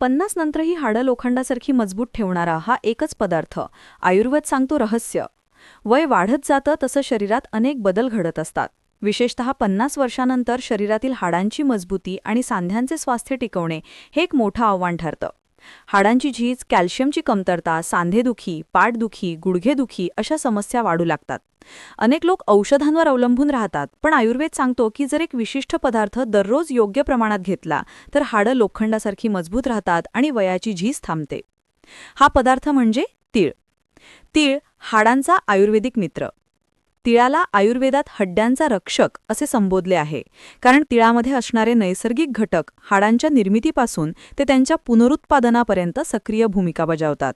पन्नास नंतरही हाडं लोखंडासारखी मजबूत ठेवणारा हा एकच पदार्थ. आयुर्वेद सांगतो रहस्य. वय वाढत जातं तसं शरीरात अनेक बदल घडत असतात. विशेषतः पन्नास वर्षानंतर शरीरातील हाडांची मजबूती आणि सांध्यांचे स्वास्थ्य टिकवणे हे एक मोठं आव्हान ठरतं. हाडांची झीज कॅल्शियमची कमतरता सांधेदुखी पाठदुखी गुडघेदुखी अशा समस्या वाढू लागतात. अनेक लोक औषधांवर अवलंबून राहतात पण आयुर्वेद सांगतो की जर एक विशिष्ट पदार्थ दररोज योग्य प्रमाणात घेतला तर हाडं लोखंडासारखी मजबूत राहतात आणि वयाची झीज थांबते. हा पदार्थ म्हणजे तीळ. तीळ हाडांचा आयुर्वेदिक मित्र. तिळाला आयुर्वेदात हड्ड्यांचा रक्षक असे संबोधले आहे. कारण तिळामध्ये असणारे नैसर्गिक घटक हाडांच्या निर्मितीपासून ते त्यांच्या पुनरुत्पादनापर्यंत सक्रिय भूमिका बजावतात.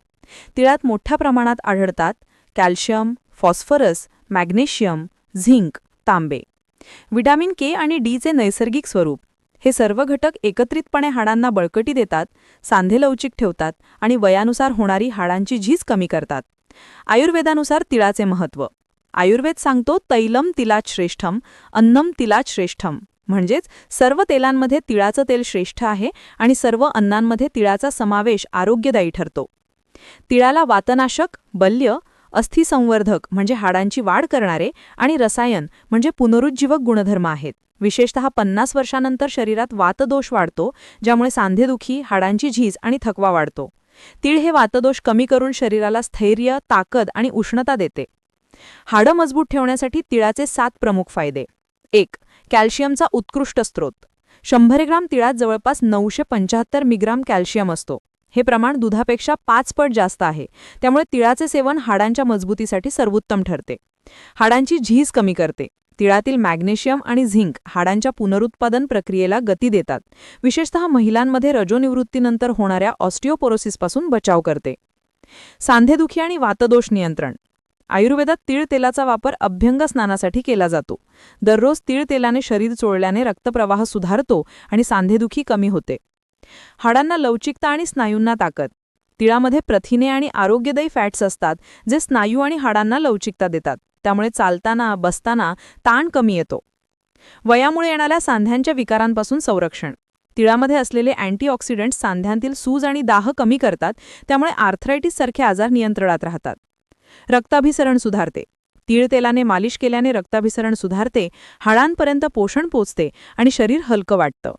तिळात मोठ्या प्रमाणात आढळतात कॅल्शियम फॉस्फरस मॅग्नेशियम झिंक तांबे. विटॅमिन के आणि डीचे नैसर्गिक स्वरूप. हे सर्व घटक एकत्रितपणे हाडांना बळकटी देतात सांधे लवचिक ठेवतात आणि वयानुसार होणारी हाडांची झीज कमी करतात. आयुर्वेदानुसार तिळाचे महत्त्व आयुर्वेद सांगतो तैलम तिलाच श्रेष्ठम अन्नम तिलाच श्रेष्ठम. म्हणजेच सर्व तेलांमध्ये तिळाचं तेल श्रेष्ठ आहे आणि सर्व अन्नांमध्ये तिळाचा समावेश आरोग्यदायी ठरतो. तिळाला वातनाशक बल्य अस्थिसंवर्धक म्हणजे हाडांची वाढ करणारे आणि रसायन म्हणजे पुनरुज्जीवक गुणधर्म आहेत. विशेषतः पन्नास वर्षानंतर शरीरात वातदोष वाढतो ज्यामुळे सांधेदुखी हाडांची झीज आणि थकवा वाढतो. तीळ हे वातदोष कमी करून शरीराला स्थैर्य ताकद आणि उष्णता देते. हाडं मजबूत ठेवण्यासाठी तिळाचे सात प्रमुख फायदे. एक कॅल्शियमचा उत्कृष्ट स्रोत. शंभर ग्राम तिळात जवळपास नऊशे पंच्याहत्तर मिग्राम कॅल्शियम असतो. हे प्रमाण दुधापेक्षा पाच पट जास्त आहे. त्यामुळे तिळाचे सेवन हाडांच्या मजबूतीसाठी सर्वोत्तम ठरते. हाडांची झीज कमी करते. तिळातील मॅग्नेशियम आणि झिंक हाडांच्या पुनरुत्पादन प्रक्रियेला गती देतात. विशेषतः महिलांमध्ये रजोनिवृत्तीनंतर होणाऱ्या ऑस्टिओपोरोसिसपासून बचाव करते. सांधेदुखी आणि वातदोष नियंत्रण. आयुर्वेदात तीळ तेलाचा वापर अभ्यंग स्नानासाठी केला जातो. दररोज तीळ तेलाने शरीर चोळल्याने रक्तप्रवाह सुधारतो आणि सांधेदुखी कमी होते. हाडांना लवचिकता आणि स्नायूंना ताकद. तिळामध्ये प्रथिने आणि आरोग्यदायी फॅट्स असतात जे स्नायू आणि हाडांना लवचिकता देतात. त्यामुळे चालताना बसताना ताण कमी येतो. वयामुळे येणाऱ्या सांध्यांच्या विकारांपासून संरक्षण. तिळामध्ये असलेले अँटीऑक्सिडंट्स सांध्यांतील सूज आणि दाह कमी करतात त्यामुळे आर्थरायटिससारखे आजार नियंत्रणात राहतात. रक्ताभिसरण सुधारते. तीळ तेलाने मालिश केल्याने रक्ताभिसरण सुधारते हाडांपर्यंत पोषण पोचते आणि शरीर हलकं वाटतं.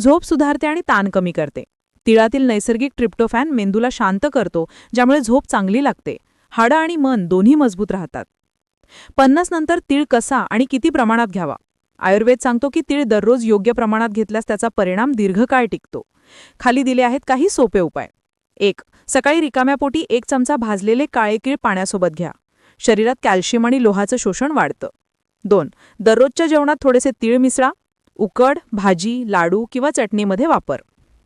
झोप सुधारते आणि ताण कमी करते. तिळातील नैसर्गिक ट्रिप्टोफॅन मेंदूला शांत करतो ज्यामुळे झोप चांगली लागते. हाडं आणि मन दोन्ही मजबूत राहतात. पन्नास नंतर तीळ कसा आणि किती प्रमाणात घ्यावा? आयुर्वेद सांगतो की तीळ दररोज योग्य प्रमाणात घेतल्यास त्याचा परिणाम दीर्घकाळ टिकतो. खाली दिले आहेत काही सोपे उपाय. एक सकाळी रिकाम्या पोटी एक चमचा भाजलेले काळे कीळ पाण्यासोबत घ्या. शरीरात कॅल्शियम आणि लोहाचं शोषण वाढतं. दोन दररोजच्या जेवणात थोडेसे तीळ मिसळा. उकड भाजी लाडू किंवा चटणीमध्ये वापर.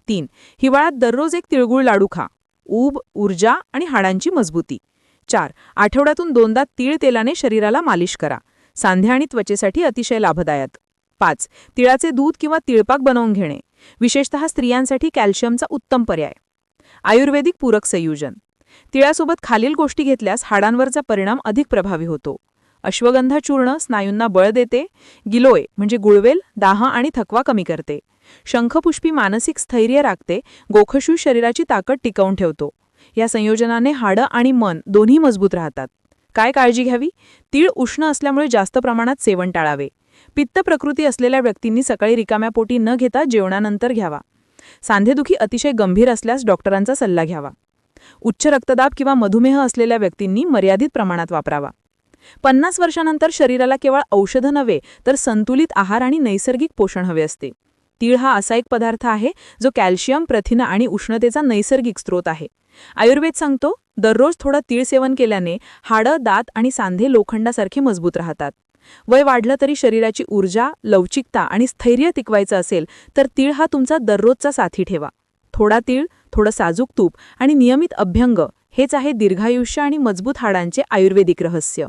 तीन हिवाळ्यात दररोज एक तिळगुळ लाडू खा. ऊब ऊर्जा आणि हाडांची मजबूती. चार आठवड्यातून दोनदा तीळ तेलाने शरीराला मालिश करा. सांध्या आणि त्वचेसाठी अतिशय लाभदायक. पाच तिळाचे दूध किंवा तिळपाक बनवून घेणे. विशेषतः स्त्रियांसाठी कॅल्शियमचा उत्तम पर्याय. आयुर्वेदिक पूरक संयोजन. तिळासोबत खालील गोष्टी घेतल्यास हाडांवरचा परिणाम अधिक प्रभावी होतो. अश्वगंधा चूर्ण स्नायूंना बळ देते. गिलोय म्हणजे गुळवेल दाह आणि थकवा कमी करते. शंखपुष्पी मानसिक स्थैर्य राखते. गोखशू शरीराची ताकद टिकवून ठेवतो. या संयोजनाने हाडं आणि मन दोन्ही मजबूत राहतात. काय काळजी घ्यावी? तीळ उष्ण असल्यामुळे जास्त प्रमाणात सेवन टाळावे. पित्त प्रकृती असलेल्या व्यक्तींनी सकाळी रिकाम्या पोटी न घेता जेवणानंतर घ्यावा. सांधेदुखी अतिशय गंभीर असल्यास डॉक्टरांचा सल्ला घ्यावा. उच्च रक्तदाब किंवा मधुमेह असलेल्या व्यक्तींनी मर्यादित प्रमाणात वापरावा. पन्नास वर्षानंतर शरीराला केवळ औषधं नव्हे तर संतुलित आहार आणि नैसर्गिक पोषण हवे असते. तीळ हा असा एक पदार्थ आहे जो कॅल्शियम प्रथिन आणि उष्णतेचा नैसर्गिक स्रोत आहे. आयुर्वेद सांगतो दररोज थोडं तीळ सेवन केल्याने हाडं दात आणि सांधे लोखंडासारखे मजबूत राहतात. वय वाढलं तरी शरीराची ऊर्जा लवचिकता आणि स्थैर्य टिकवायचं असेल तर तीळ हा तुमचा दररोजचा साथी ठेवा. थोडा तीळ थोडं साजूक तूप आणि नियमित अभ्यंग हेच आहे दीर्घायुष्य आणि मजबूत हाडांचे आयुर्वेदिक रहस्य.